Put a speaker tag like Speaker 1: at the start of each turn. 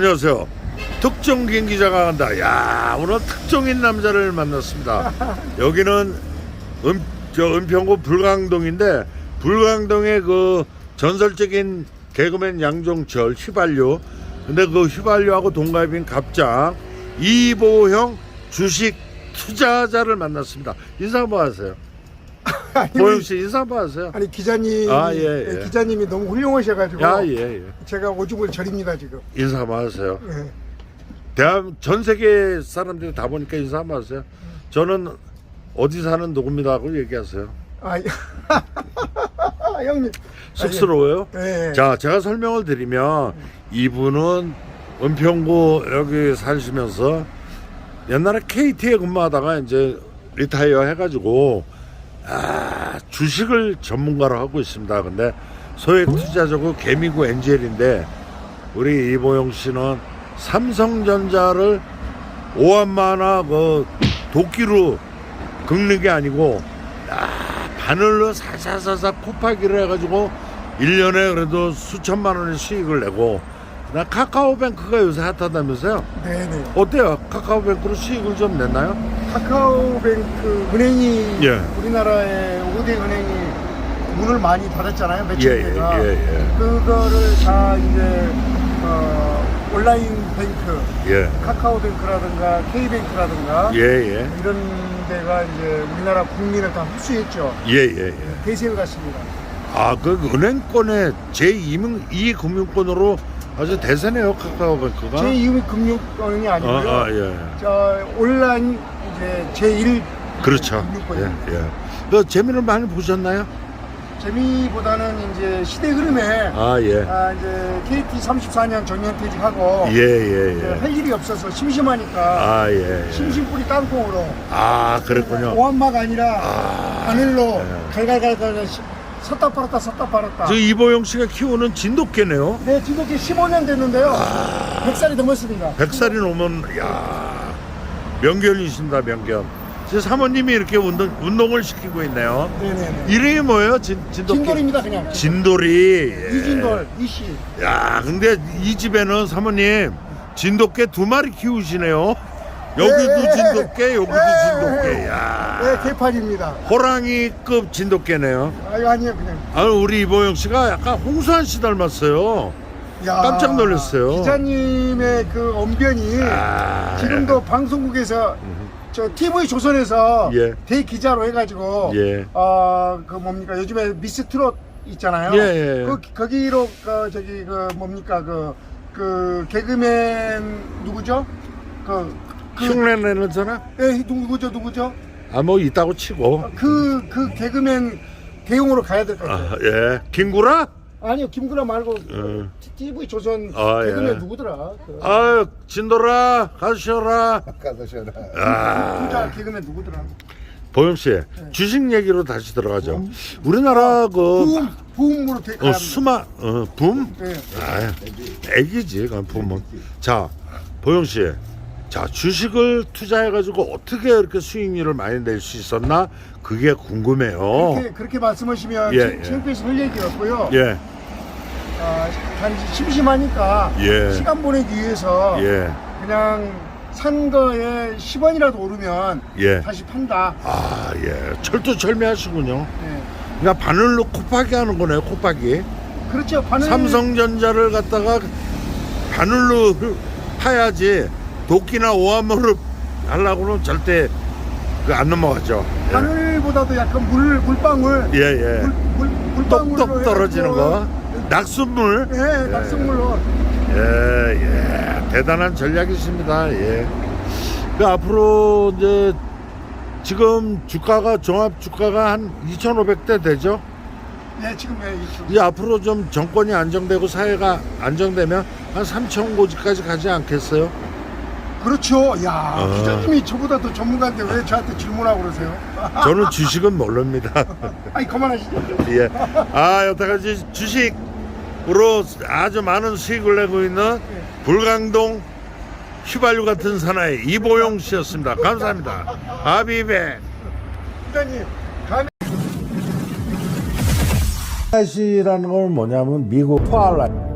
Speaker 1: 안녕하세요. 특종긴 기자가 간다. 야 오늘 특종인 남자를 만났습니다. 여기는 은, 저 은평구 불광동인데 불광동의 그 전설적인 개그맨 양종철 휘발유. 근데 그 휘발유하고 동갑인 갑장 이보형 주식 투자자를 만났습니다. 인사 한번 하세요. 보영 씨 인사 한번 하세요.
Speaker 2: 아니 기자님
Speaker 1: 아, 예, 예.
Speaker 2: 기자님이 너무 훌륭하셔가지고
Speaker 1: 야, 예, 예.
Speaker 2: 제가 오줌을 절입니다 지금.
Speaker 1: 인사 한번 하세요.
Speaker 2: 예.
Speaker 1: 대한 전 세계 사람들이 다 보니까 인사 한번 하세요. 저는 어디 사는 누굽니다 하고 얘기하세요.
Speaker 2: 아 예. 형님.
Speaker 1: 쑥스러워요?
Speaker 2: 아, 예. 예.
Speaker 1: 자, 제가 설명을 드리면 이분은 은평구 여기 사시면서 옛날에 KT에 근무하다가 이제 리타이어 해가지고 아, 주식을 전문가로 하고 있습니다. 근데 소액 투자자고 개미구 엔젤인데 우리 이보영 씨는 삼성전자를 오한마나 그 도끼로 긁는 게 아니고 아, 바늘로 사사사사 코파기를 해가지고 1년에 그래도 수천만 원의 수익을 내고 나 카카오뱅크가 요새 핫하다면서요?
Speaker 2: 네네.
Speaker 1: 어때요? 카카오뱅크로 수익을 좀 냈나요?
Speaker 2: 카카오뱅크 은행이
Speaker 1: 예.
Speaker 2: 우리나라의 5대 은행이 문을 많이 닫았잖아요.
Speaker 1: 예,
Speaker 2: 며칠
Speaker 1: 예,
Speaker 2: 대가.
Speaker 1: 예, 예.
Speaker 2: 그거를 다 이제 어, 온라인 뱅크,
Speaker 1: 예.
Speaker 2: 카카오뱅크라든가 K뱅크라든가
Speaker 1: 예, 예.
Speaker 2: 이런 데가 이제 우리나라 국민을 다 흡수했죠.
Speaker 1: 예, 예, 예.
Speaker 2: 대세를 갔습니다.
Speaker 1: 아, 그 은행권의 제2금융권으로 아주 대세네요, 카카오뱅크가.
Speaker 2: 제2 금융권이 아니고요.
Speaker 1: 아, 아, 예.
Speaker 2: 저 온라인 이제 제1
Speaker 1: 그렇죠. 예, 예. 그 재미를 많이 보셨나요?
Speaker 2: 재미보다는 이제 시대 흐름에
Speaker 1: 아, 예.
Speaker 2: 아, 이제 KT 34년 정년퇴직하고
Speaker 1: 예, 예, 예.
Speaker 2: 할 일이 없어서 심심하니까
Speaker 1: 아, 예. 예.
Speaker 2: 심심뿌리 땅콩으로
Speaker 1: 아, 그랬군요.
Speaker 2: 오한마가 아니라 바늘로
Speaker 1: 예.
Speaker 2: 갈갈갈갈 시- 섰다 팔았다 섰다 팔았다
Speaker 1: 저 이보영 씨가 키우는 진돗개네요.
Speaker 2: 네 지금까지 15년 됐는데요
Speaker 1: 아.
Speaker 2: 100살이 넘었습니다
Speaker 1: 100살이 넘으면 야 명견이신다 명견. 제 사모님이 이렇게 운동 운동을 시키고 있네요.
Speaker 2: 네네네
Speaker 1: 이름이 뭐예요? 진 진돗개.
Speaker 2: 진돌입니다 그냥
Speaker 1: 진돌이. 예.
Speaker 2: 이진돌 이씨
Speaker 1: 야, 근데 이 집에는 사모님 진돗개 두 마리 키우시네요. 여기도
Speaker 2: 예,
Speaker 1: 진돗개, 여기도
Speaker 2: 예,
Speaker 1: 진돗개. 야.
Speaker 2: 네 개판입니다
Speaker 1: 호랑이급 진돗개네요.
Speaker 2: 아유 아니요 그냥
Speaker 1: 아, 우리 이보영 씨가 약간 홍수환 씨 닮았어요.
Speaker 2: 야,
Speaker 1: 깜짝 놀랐어요.
Speaker 2: 기자님의 그 언변이
Speaker 1: 아,
Speaker 2: 지금도 방송국에서 저 TV 조선에서
Speaker 1: 예.
Speaker 2: 대기자로 해가지고
Speaker 1: 예.
Speaker 2: 어그 뭡니까 요즘에 미스 트롯 있잖아요.
Speaker 1: 예, 예, 예.
Speaker 2: 그 거기로 그 저기 그 뭡니까 그 그 개그맨 누구죠? 그, 그
Speaker 1: 흉내 내는 사람?
Speaker 2: 예, 누구죠 누구죠?
Speaker 1: 아, 뭐 있다고 치고.
Speaker 2: 그 그 개그맨 대용으로 가야 될 것 같아요.
Speaker 1: 아, 예. 김구라?
Speaker 2: 아니요 김구라 말고
Speaker 1: 어.
Speaker 2: TV 조선
Speaker 1: 아,
Speaker 2: 개그맨
Speaker 1: 예.
Speaker 2: 누구더라? 그
Speaker 1: 아유, 진돌아, 가셔라.
Speaker 3: 가서셔라.
Speaker 1: 아,
Speaker 2: 부자 개그맨 누구더라?
Speaker 1: 보영 씨, 주식 얘기로 다시 들어가죠. 우리나라 그,
Speaker 2: 부음 부음으로 되,
Speaker 1: 어,
Speaker 2: 가야 합니다.
Speaker 1: 수마, 어, 붐?
Speaker 2: 예.
Speaker 1: 아, 애기지, 그 붐은. 자, 보영 씨. 자, 주식을 투자해가지고 어떻게 이렇게 수익률을 많이 낼 수 있었나? 그게 궁금해요.
Speaker 2: 그렇게, 그렇게 말씀하시면
Speaker 1: 예,
Speaker 2: 예,
Speaker 1: 예.
Speaker 2: 창피해서 할 얘기 없고요.
Speaker 1: 예,
Speaker 2: 아, 단지 심심하니까
Speaker 1: 예.
Speaker 2: 시간 보내기 위해서
Speaker 1: 예,
Speaker 2: 그냥 산 거에 10원이라도 오르면
Speaker 1: 예.
Speaker 2: 다시 판다.
Speaker 1: 아, 예. 철두철미하시군요.
Speaker 2: 예.
Speaker 1: 그러니까 바늘로 콧파기 하는 거네요, 콧파기.
Speaker 2: 그렇죠. 바늘
Speaker 1: 삼성전자를 갖다가 바늘로 파야지 도끼나 오함으로 하려고는 절대 그안 넘어가죠. 예.
Speaker 2: 바늘보다도 약간 물 물방울
Speaker 1: 예, 예.
Speaker 2: 물, 물,
Speaker 1: 똑똑 떨어지는 거. 낙숫물.
Speaker 2: 예, 낙성물로.
Speaker 1: 예, 예. 대단한 전략이십니다. 예. 그 앞으로 이제 지금 주가가 종합 주가가 한 2,500대 되죠.
Speaker 2: 예, 지금 예.
Speaker 1: 이제 앞으로 좀 정권이 안정되고 사회가 안정되면 한 3천 고지까지 가지 않겠어요?
Speaker 2: 그렇죠. 야,
Speaker 1: 어.
Speaker 2: 기자님이 저보다 더 전문가인데 왜 저한테 질문하고 그러세요?
Speaker 1: 저는 주식은 모릅니다.
Speaker 2: 아니 그만하시죠.
Speaker 1: 예. 아, 여태까지 주식으로 아주 많은 수익을 내고 있는 불광동 휘발유 같은 사나이 이보용 씨였습니다. 감사합니다. 아비베.
Speaker 2: 기자님, 다음에
Speaker 1: 시라는 건 뭐냐면 미국 트와일라이트